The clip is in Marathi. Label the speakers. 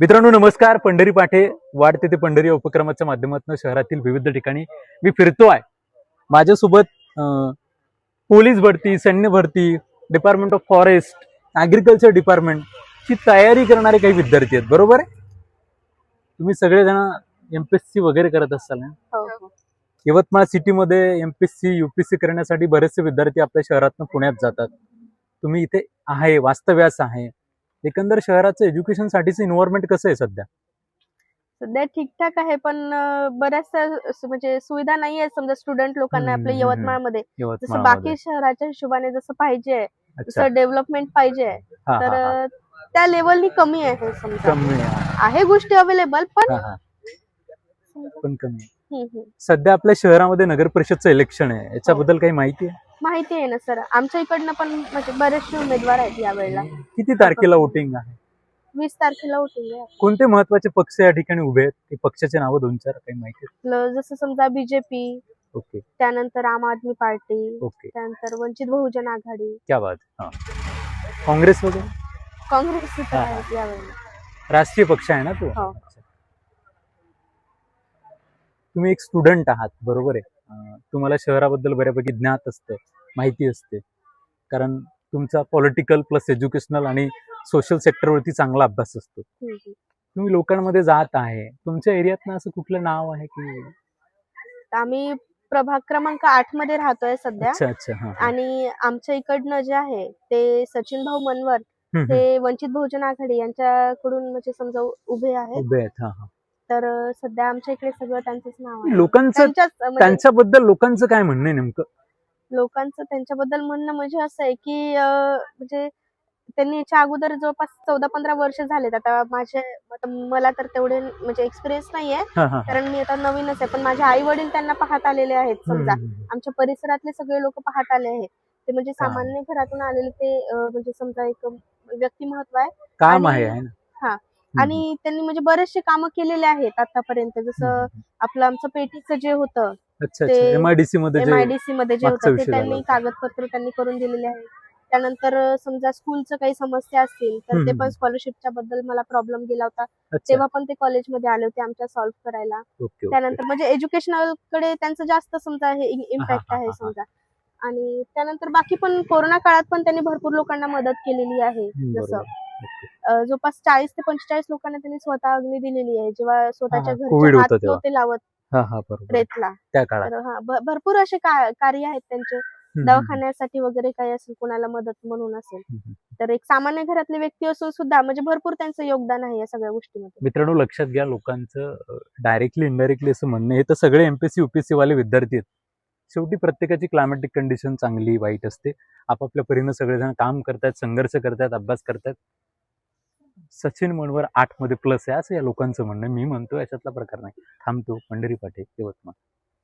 Speaker 1: मित्रांनो नमस्कार. पंढरी पाठे वाढते ते पंढरी या उपक्रमाच्या माध्यमातून शहरातील विविध ठिकाणी मी फिरतो आहे. माझ्यासोबत पोलीस भरती सैन्य भरती department of forest agriculture department ची तयारी करणारे काही विद्यार्थी आहेत. बरोबर आहे? तुम्ही सगळेजण एमपीएससी वगैरे करत असाल ना?
Speaker 2: हो हो.
Speaker 1: यवतमाळ सिटीमध्ये एमपीएससी युपीएससी करण्यासाठी बरेचसे विद्यार्थी आपल्या शहरातून पुण्यात जातात. तुम्ही इथे आहे वास्तव्यास आहे. एकंदर शहराचं एज्युकेशन साठीचं इन्व्हायरमेंट कसं आहे सध्या
Speaker 2: सध्या ठीकठाक आहे पण बऱ्याचशा म्हणजे सुविधा नाही आहेत समजा स्टुडंट लोकांना
Speaker 1: हम्म,
Speaker 2: आपल्या
Speaker 1: हम्म,
Speaker 2: यवतमाळमध्ये जसं बाकी शहराच्या हिशोबाने जसं पाहिजे
Speaker 1: अच्छा
Speaker 2: जसं डेव्हलपमेंट पाहिजे
Speaker 1: हा,
Speaker 2: तर
Speaker 1: हा, हा.
Speaker 2: त्या लेवलनी कमी आहे समजा
Speaker 1: कमी आहे.
Speaker 2: आहे गोष्टी अवेलेबल पण
Speaker 1: हा, हा. पण कमी आहे.
Speaker 2: हम्म, हम्म.
Speaker 1: सध्या आपल्या शहरामध्ये नगर परिषदचं इलेक्शन आहे याच्याबद्दल काही माहिती आहे
Speaker 2: माहिती आहे ना सर. आमच्या इकडनं पण म्हणजे बरेचसे उमेदवार आहेत यावेळेला.
Speaker 1: किती तारखेला वोटिंग आहे?
Speaker 2: वीस तारखेला होतील
Speaker 1: कोणते महत्त्वाचे पक्ष या ठिकाणी उभे आहेत? ते पक्षाचे नावं दोन चार काही माहिती आहे?
Speaker 2: आपलं जसं समजा बीजेपी
Speaker 1: ओके.
Speaker 2: त्यानंतर आम आदमी पार्टी
Speaker 1: ओके.
Speaker 2: त्यानंतर वंचित बहुजन आघाडी.
Speaker 1: क्या बात हा. काँग्रेस वगैरे?
Speaker 2: काँग्रेस इथं
Speaker 1: हा, हा.
Speaker 2: आहेत यावेळेला.
Speaker 1: राष्ट्रीय पक्ष आहे ना तो?
Speaker 2: हो.
Speaker 1: तुम्ही एक स्टुडंट आहात बरोबर आहे. अं, तुम्हाला शहराबद्दल बऱ्यापैकी ज्ञात असतं. माहिती असते. कारण तुमचा पॉलिटिकल प्लस एज्युकेशनल आणि सोशल सेक्टरवरती चांगला अभ्यास असतो. तुम्ही लोकांमध्ये जात आहे. तुमच्या एरियात असं कुठलं नाव आहे की
Speaker 2: आम्ही प्रभाग क्रमांक आठमध्ये राहतोय सध्या.
Speaker 1: अच्छा अच्छा.
Speaker 2: आणि आमच्या इकडनं जे आहे ते सचिन भाऊ मनवर. ते वंचित बहुजन आघाडी यांच्याकडून म्हणजे समजा उभे आहेत. तर सध्या आमच्या इकडे सगळं त्यांचंच नाव आहे.
Speaker 1: लोकांचं
Speaker 2: म्हणजे
Speaker 1: त्यांच्याबद्दल लोकांचं काय म्हणणं नेमकं?
Speaker 2: लोकांचं त्यांच्याबद्दल म्हणणं म्हणजे असं आहे की म्हणजे त्यांनी याच्या अगोदर जवळपास चौदा पंधरा वर्ष झालेत. आता माझे मला तर तेवढे म्हणजे एक्सपिरियन्स नाहीये. कारण मी आता नवीनच आहे. पण माझे आई वडील त्यांना पाहत आलेले आहेत समजा. आमच्या परिसरातले सगळे लोक पाहत आले आहेत. ते म्हणजे सामान्य घरातून आलेले ते म्हणजे समजा एक व्यक्तिमत्व आहे.
Speaker 1: काम आहे
Speaker 2: आणि त्यांनी म्हणजे बरेचसे कामं केलेले आहेत आतापर्यंत. जसं. आपलं आमचं पेटीचं जे होतं
Speaker 1: अच्छा अच्छा.
Speaker 2: ते-
Speaker 1: एमआयडीसी मध्ये जे
Speaker 2: एमआयडीसी मध्ये जे
Speaker 1: मागचा
Speaker 2: होतं ते त्यांनी. कागदपत्र त्यांनी करून दिलेले आहेत. त्यानंतर समजा स्कूलचं काही समस्या असतील तर ते पण स्कॉलरशिपच्या बद्दल मला प्रॉब्लेम गेला होता. तेव्हा पण ते कॉलेजमध्ये आले होते आमच्या सॉल्व्ह करायला. त्यानंतर म्हणजे एज्युकेशनलकडे त्यांचं जास्त समजा हे इम्पॅक्ट आहे. समजा. आणि त्यानंतर बाकी पण कोरोना काळात पण त्यांनी भरपूर लोकांना मदत केलेली आहे. जसं जवळपास चाळीस ते पंचेचाळीस लोकांना त्यांनी स्वतः अग्नी दिलेली आहे. जेव्हा स्वतःच्या
Speaker 1: हा, कोविड
Speaker 2: घरचे
Speaker 1: होतं
Speaker 2: हात
Speaker 1: तेव्हा.
Speaker 2: नव्हते लावत
Speaker 1: हा हा बरोबर.
Speaker 2: रेतला.
Speaker 1: त्या काळात.
Speaker 2: तर हा भ- भरपूर असे का- कार्य आहेत त्यांचे.
Speaker 1: हम्म, हम्म,
Speaker 2: दवाखान्यासाठी वगैरे काही असेल कोणाला मदत म्हणून असेल.
Speaker 1: हम्म.
Speaker 2: तर एक सामान्य घरातले व्यक्ती असून सुद्धा म्हणजे भरपूर त्यांचं योगदान आहे या सगळ्या गोष्टीमध्ये.
Speaker 1: मित्रांनो लक्षात घ्या लोकांचं डायरेक्टली इनडायरेक्टली असं म्हणणं. हे तर सगळे एमपीएससी युपीएससी वाले विद्यार्थी आहेत. शेवटी प्रत्येकाची क्लायमॅटिक कंडिशन चांगली वाईट असते. आपापल्या परीनं सगळेजण काम करतात संघर्ष करतात अभ्यास करतात सचिन मनवर आठमध्ये प्लस आहे असं या लोकांचं म्हणणं मी म्हणतो याच्यातला प्रकार नाही. थांबतो पंढरी पाटे यवतमाळ.